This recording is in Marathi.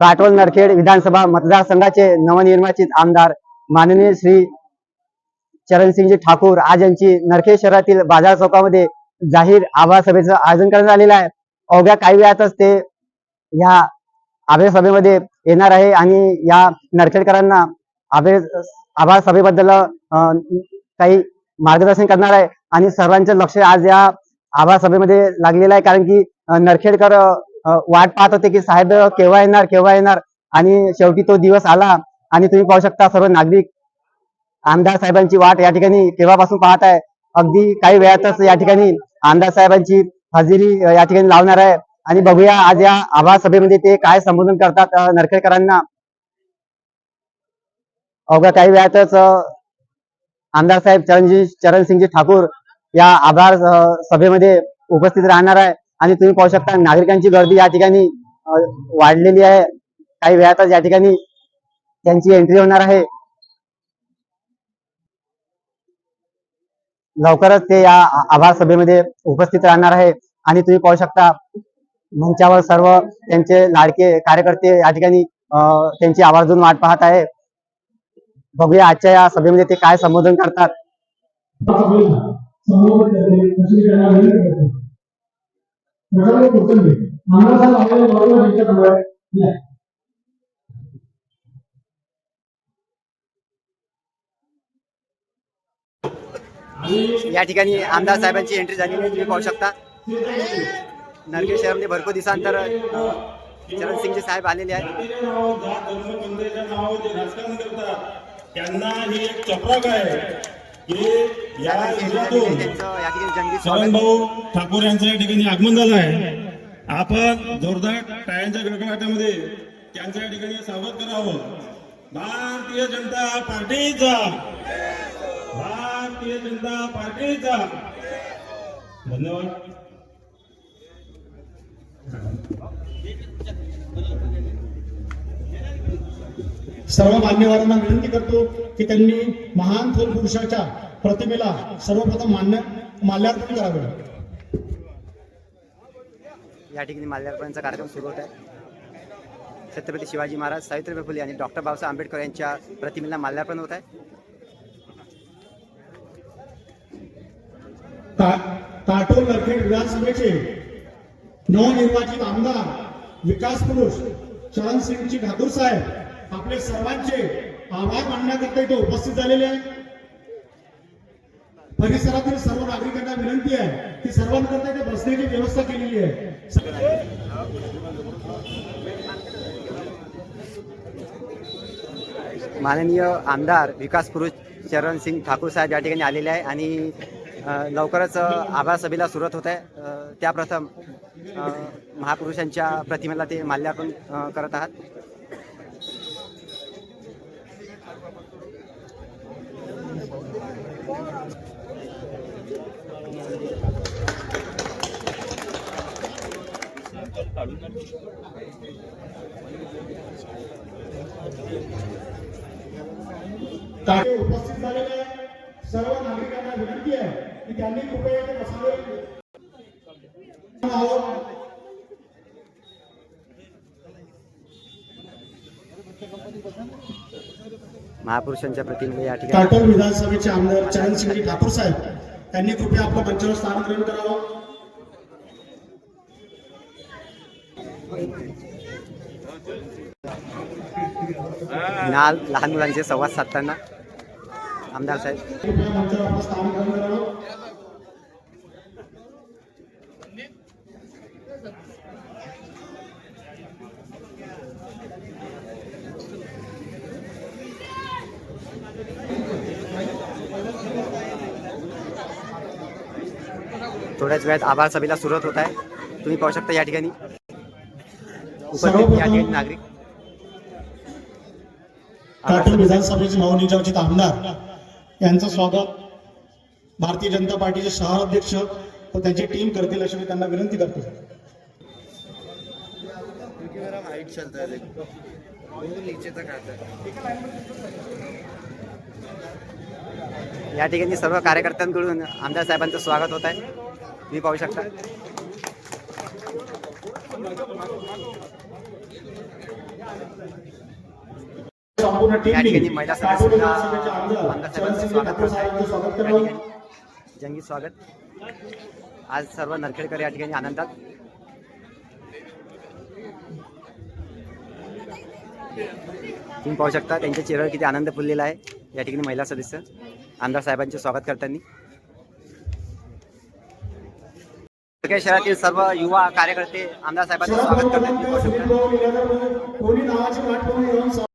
काटोल नरखेड विधानसभा मतदारसंघाचे नवनिर्वाचित आमदार माननीय श्री चरणसिंगजी ठाकूर. आज यांची नरखेड शहरातील बाजार चौकामध्ये जाहीर आभार सभेचं आयोजन करण्यात आलेलं आहे. अवघ्या काही वेळातच ते या आभार सभेमध्ये येणार आहे आणि या नरखेडकरांना आभार आभार सभेबद्दल काही मार्गदर्शन करणार आहे. आणि सर्वांचं लक्ष आज या आभार सभेमध्ये लागलेलं आहे. कारण की नरखेडकर वाट पाहत होते की साहेब केव्हा येणार केव्हा येणार? आणि शेवटी तो दिवस आला आणि तुम्ही पाहू शकता सर्व नागरिक आमदार साहेबांची वाट या ठिकाणी केव्हापासून पाहत आहे? अगदी काही वेळातच या ठिकाणी आमदार साहेबांची हजेरी या ठिकाणी लावणार आहे. आणि बघूया आज या आभार सभेमध्ये ते काय संबोधन करतात नरखेडकरांना. अवघ्या काही वेळातच आमदार साहेब चरणजी चरणसिंगजी ठाकूर या आभार सभेमध्ये उपस्थित राहणार आहे. आणि तुम्ही पाहू शकता नागरिकांची गर्दी या ठिकाणी वाढलेली आहे. काही वेळातच या ठिकाणी त्यांची एंट्री होणार आहे. लवकरच ते या आभार सभेमध्ये उपस्थित राहणार आहे आणि तुम्ही पाहू शकता मंचावर सर्व त्यांचे लाडके कार्यकर्ते या ठिकाणी त्यांची आवर्जून वाट पाहत आहे बघूया आजच्या या सभेमध्ये ते काय संबोधन करतात. आपल्याला बरोबर या. या ठिकाणी आमदार साहेबांची एंट्री झालेली आहे. तुम्ही पाहू शकता. नरखेड शहरामध्ये भरपूर दिवसानंतर चरणसिंगजी साहेब आलेले आहेत. त्यांना ही एक चपराक आहे. की या भाऊ ठाकूर यांचं या ठिकाणी आगमन झालं आहे. आपण जोरदार टाळ्यांच्या गडगडाटामध्ये त्यांचं या ठिकाणी स्वागत करावं. भारतीय जनता पार्टीचा. भारतीय जनता पार्टीचा. धन्यवाद. सर्व मान्यवरांना विनंती करतो की त्यांनी महान थोर पुरुषाच्या प्रतिमेला सर्वप्रथम मान्य माल्यार्पण करावे. या ठिकाणी माल्यार्पणाचा कार्यक्रम सुरू होत आहे. छत्रपती शिवाजी महाराज सावित्रीबाई फुले आणि डॉक्टर बाबासाहेब आंबेडकर यांच्या प्रतिमेला माल्यार्पण होत आहे. काटोल नरखेड विधानसभेचे नवनिर्वाचित आमदार विकास पुरुष चरणसिंगजी ठाकूर साहेब आपले सर्वांचे आभार मानण्याकरता इथे उपस्थित झालेले आहेत. परिसरातील सर्व नागरिकांना विनंती आहे की सर्वांकरता इथे बसण्याची व्यवस्था केलेली आहे. माननीय आमदार विकास पुरुष चरण सिंग ठाकूर साहेब या ठिकाणी आलेले आहे आणि लवकरच आभार सभेला सुरुवात होत आहे. त्या प्रथम महापुरुषांच्या प्रतिमेला ते माल्यार्पण करत आहात. उपस्थित झालेले सर्व नागरिकांना विनंती आहे की त्यांनी कृपया बसावे. महापुरुषांच्या प्रतिमेला या ठिकाणी विधानसभेचे आमदार चरणसिंगजी ठाकूर साहेब त्यांनी कृपया आपलं मंचावर स्थान ग्रहण करावं. नाल लहान मुलांचे संवाद साधताना. आमदार साहेब. थोड्याच वेळात आभार सभेला सुरुवात होत आहे. तुम्ही पाहू शकता या ठिकाणी. उपस्थित या नागरिक. विधानसभेचे नवनिर्वाचित आमदार यांचं स्वागत. भारतीय जनता पार्टीचे शहर अध्यक्ष व त्यांची टीम करतील अशी मी त्यांना विनंती करतो. या ठिकाणी सर्व कार्यकर्त्यांकडून आमदार साहेबांचं स्वागत होत आहे. तुम्ही पाहू शकता. संपूर्ण महिला जंगी स्वागत. आज सर्व नरखेडकर या ठिकाणी आनंदात. तुम्ही पाहू शकता त्यांच्या चेहऱ्यावर किती आनंद फुललेला आहे. या ठिकाणी महिला सदस्य आमदार साहेबांचे स्वागत करताना. नरखेड शहरातील सर्व युवा कार्यकर्ते आमदार साहेबांचे स्वागत करतात.